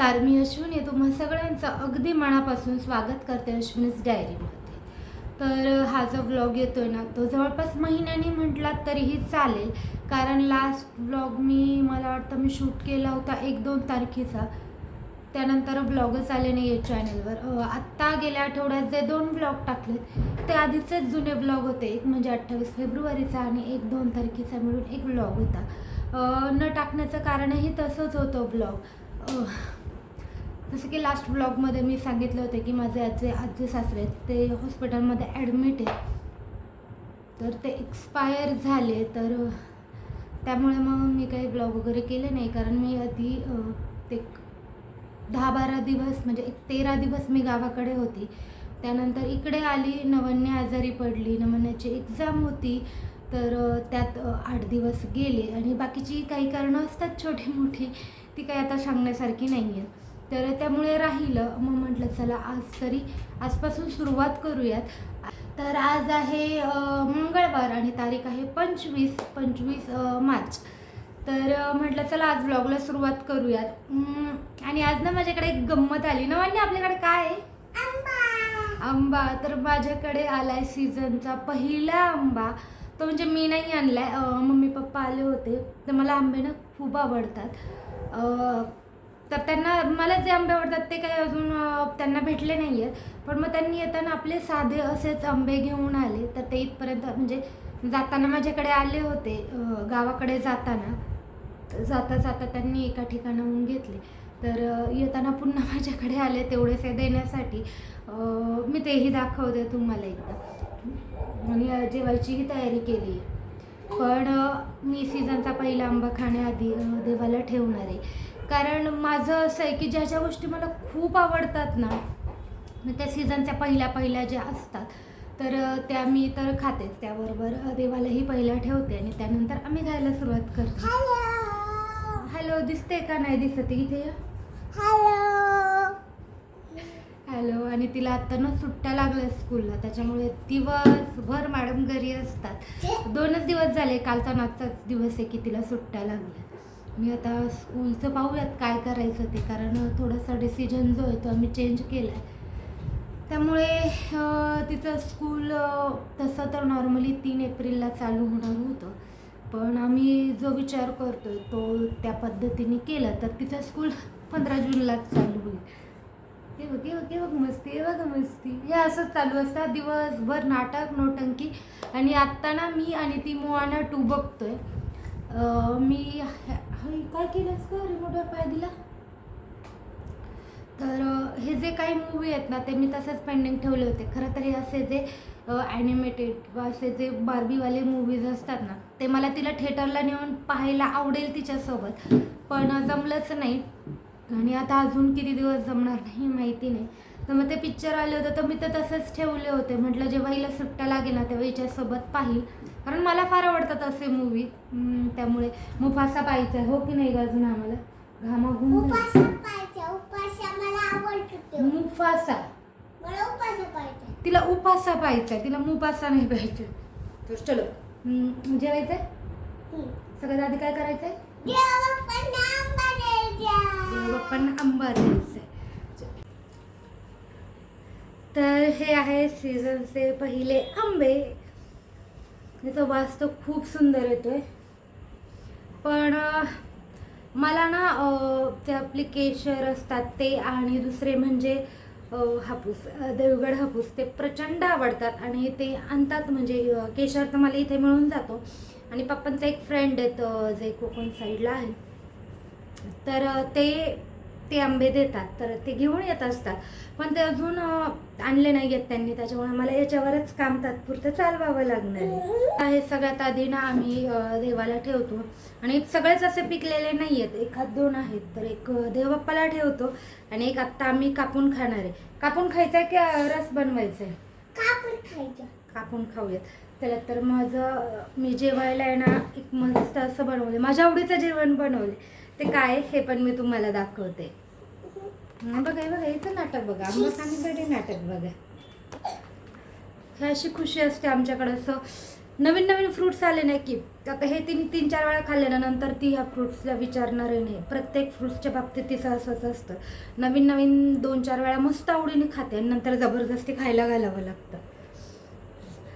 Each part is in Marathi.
नमस्कार मी अश्विनी तुम्हा सगळ्यांचं अगदी मनापासून स्वागत करते अश्विनीज डायरीमध्ये तर हा जो व्लॉग येतोय ना तो जवळपास महिन्याने म्हटला तरीही चालेल. कारण लास्ट व्लॉग मी मला वाटतं मी शूट केला होता एक दोन तारखेचा. त्यानंतर ब्लॉगच आले नाही आहे चॅनलवर आत्ता गेल्या आठवड्यात जे दोन ब्लॉग टाकलेत ते आधीचेच जुने ब्लॉग होते. एक म्हणजे अठ्ठावीस फेब्रुवारीचा आणि एक दोन तारखेचा मिळून एक ब्लॉग होता. न टाकण्याचं कारणही तसंच होतं ब्लॉग जसं की लास्ट ब्लॉगमध्ये मी सांगितलं होतं की माझे आजी आजी सासरे आहेत, ते हॉस्पिटलमध्ये ॲडमिट आहेत. तर ते एक्सपायर झाले तर त्यामुळे मग मी काही ब्लॉग वगैरे केले नाही. कारण मी आधी ते दहा बारा दिवस म्हणजे एक तेरा दिवस मी गावाकडे होती. त्यानंतर इकडे आली नवन्य आजारी पडली नवन्याची एक्झाम होती. तर त्यात आठ दिवस गेले. आणि बाकीची काही कारणं असतात छोटी मोठी ती काही आता सांगण्यासारखी नाही आहेत तर त्यामुळे राहिलं. मग म्हटलं चला आज तरी आजपासून सुरुवात करूयात. तर आज आहे मंगळवार आणि तारीख आहे पंचवीस पंचवीस मार्च. तर म्हटलं चला आज ब्लॉगला सुरुवात करूयात. आणि आज ना माझ्याकडे एक गंमत आली. ना म्हणजे आपल्याकडे काय आहे? आंबा. तर माझ्याकडे आलाय सीझनचा पहिला आंबा. तो म्हणजे मी नाही आणलाय. मम्मी पप्पा आले होते. तर मला आंबे ना खूप आवडतात. तर त्यांना मला जे आंबे आवडतात ते काही अजून त्यांना भेटले नाही आहेत पण मग त्यांनी येताना आपले साधे असेच आंबे घेऊन आले. तर ते इथपर्यंत म्हणजे जाताना माझ्याकडे आले होते गावाकडे जाताना. जाता जाता त्यांनी एका ठिकाणाहून घेतले. तर येताना पुन्हा माझ्याकडे आले तेवढेसे देण्यासाठी. मी तेही दाखवते तुम्हाला एकदा. आणि जेवायचीही तयारी केली. आहे पण मी सीझनचा पहिला आंबा खाण्याआधी देवाला ठेवणार आहे. कारण माझं असं आहे की ज्या ज्या गोष्टी मला खूप आवडतात ना मग त्या सीझनच्या पहिल्या पहिल्या ज्या असतात तर त्या मी तर खातेच त्याबरोबर देवालाही पहिल्या ठेवते आणि त्यानंतर आम्ही खायला सुरुवात करतो. हॅलो दिसते का नाही दिसत इथे? हॅलो आणि तिला आता ना सुट्ट्या लागल्या स्कूलला त्याच्यामुळे दिवसभर मॅडम घरी असतात. दोनच दिवस झाले कालचा नाचचाच दिवस आहे की तिला सुट्ट्या लागल्या. मी आता स्कूलचं पाहूयात काय करायचं ते कारण थोडासा डिसिजन जो आहे तो आम्ही चेंज केला आहे त्यामुळे तिचं स्कूल तसं तर नॉर्मली तीन एप्रिलला चालू होणार होतं. पण आम्ही जो विचार करतो आहे तो त्या पद्धतीने केला तर तिचं स्कूल पंधरा जूनलाच चालू होईल. हे बघ हे बघ हे बघ मस्ती हे बघ मस्ती. हे असंच चालू असतं. दिवसभर नाटक नोटंकी. आणि आत्ता ना मी आणि ती मोआना टू बघतोय. आहे मी ह- काय केलंस का रिमोटवर पाय दिला. तर हे जे काही मूवी आहेत ना ते मी तसेच पेंडिंग ठेवले होते. खरं तर हे असे जे ॲनिमेटेड किंवा असे जे बार्बीवाले मूवीज असतात ना ते मला तिला थिएटरला नेऊन पाहायला आवडेल तिच्यासोबत. पण जमलंच नाही. आणि आता अजून किती दिवस जमणार नाही माहिती नाही. तर मग ते पिक्चर आले होते तर मी तर तसंच ठेवले होते. म्हटलं जेव्हा हिला सुट्ट्या लागेल ना तेव्हा हिच्यासोबत पाहिल. कारण मला फार आवडतात असे मूवी त्यामुळे मुफासा पाहायचा. आहे हो की नाही अजून आम्हाला? घामाघूम मुफासा मला उपास पाहिजे तिला उपासा पाहायचा तिला मुफासा नाही पाहिजे तर चलो जेवायचंय सगळ्यात आधी काय करायचंय? बाप्पांना आंबा द्यायचंय तर हे आहे सीझनचे पहिले आंबे. त्याचा वास तर खूप सुंदर येतोय. पण मला ना ते आपले केशर असतात ते आणि दुसरे म्हणजे हापूस देवगड हापूस ते प्रचंड आवडतात आणि ते आणतात म्हणजे केशर तर मला इथे मिळून जातो. आणि पप्पांचा एक फ्रेंड आहेत जे कोकण साईडला आहे. तर ते ते आंबे देतात तर ते घेऊन येत असतात. पण ते अजून आणले नाही आहेत त्यांनी त्याच्यामुळे मला याच्यावरच काम तात्पुरतं चालवावं लागणार आहे. हे सगळ्यात आधी ना आम्ही देवाला ठेवतो. आणि सगळेच असे पिकलेले नाही आहेत एखाद दोन आहेत तर एक देवबाप्पाला ठेवतो आणि एक आत्ता आम्ही कापून खाणार आहे. कापून खायचा आहे की रस बनवायचा आहे कापून खायचं. कापून खाऊयात. चला तर माझं मी जेवायला आहे ना एक मस्त असं बनवले माझ्या आवडीचं जेवण बनवले ते काय आहे हे पण मी तुम्हाला दाखवते. बघा बघा याचं नाटक बघा. आंबा खाण्यासाठी नाटक बघा. हे अशी खुशी असते आमच्याकडं. असं नवीन नवीन फ्रुट्स आले नाही की आता हे तिने तीन चार वेळा खाल्ले ना नंतर ती ह्या फ्रुट्सला विचारणार नाही. प्रत्येक फ्रुट्सच्या बाबतीत ती सहसच असतं. नवीन नवीन दोन चार वेळा मस्त आवडीने खाते आणि नंतर जबरदस्ती खायला घालावं लागतं.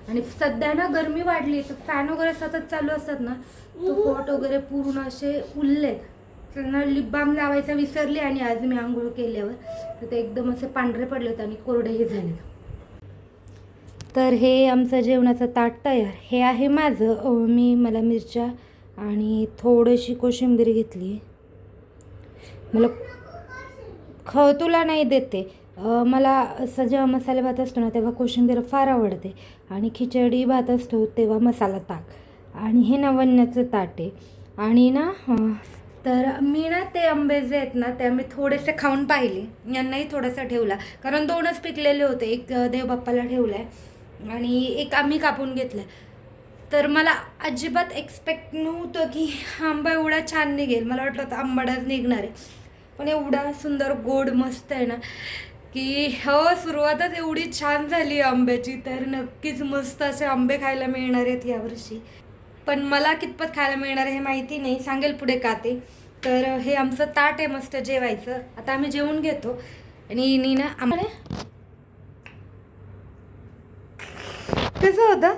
आणि सध्या ना गरमी वाढली तर फॅन वगैरे सतत चालू असतात ना तो पोट वगैरे पूर्ण असे उरलेत त्यांना लिप बाम लावायचा विसरली आणि आज मी आंघोळ केल्यावर तर ते एकदम असे पांढरे पडलेत आणि कोरडेही झाले. तर हे आमचं जेवणाचं ताट तयार. हे आहे माझं मी मला मिरच्या आणि थोडीशी कोशिंबीर घेतली. मला ख तुला नाही देते. मला असं जेव्हा मसाले भात असतो ना तेव्हा कोशिंबीर फार आवडते. आणि खिचडी भात असतो तेव्हा मसाला ताक. आणि हे नवन्याचं ताट. आहे आणि ना तर मी ना ते आंबे जे आहेत ना ते आम्ही थोडेसे खाऊन पाहिले. यांनाही थोडासा ठेवला. कारण दोनच पिकलेले होते. एक देवबाप्पाला ठेवला आहे आणि एक आम्ही कापून घेतलं तर मला अजिबात एक्सपेक्ट नव्हतं की आंबा एवढा छान निघेल. मला वाटलं होतं आंबाडाच निघणार आहे. पण एवढा सुंदर गोड मस्त आहे ना. की हो सुरुवातच एवढी छान झाली आंब्याची तर नक्कीच मस्त असे आंबे खायला मिळणार आहेत यावर्षी. पण मला कितपत खायला मिळणार आहे हे माहिती नाही सांगेल पुढे का ते. तर हे आमचं ताट आहे मस्त जेवायचं. आता आम्ही जेवून घेतो. आणि नी ना आम्हाला कसं होतं?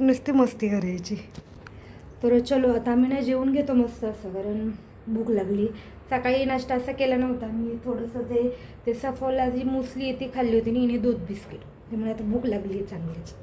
नुसती मस्ती करायची. तर चलो आता आम्ही ना जेवून घेतो मस्त असं कारण भूक लागली. सकाळी नाश्ता असा केला नव्हता. मी थोडंसं जे ते सफोला जी मुसली ती खाल्ली होती आणि हिने दूध बिस्किट. त्यामुळे आता भूक लागली आहे चांगलीच.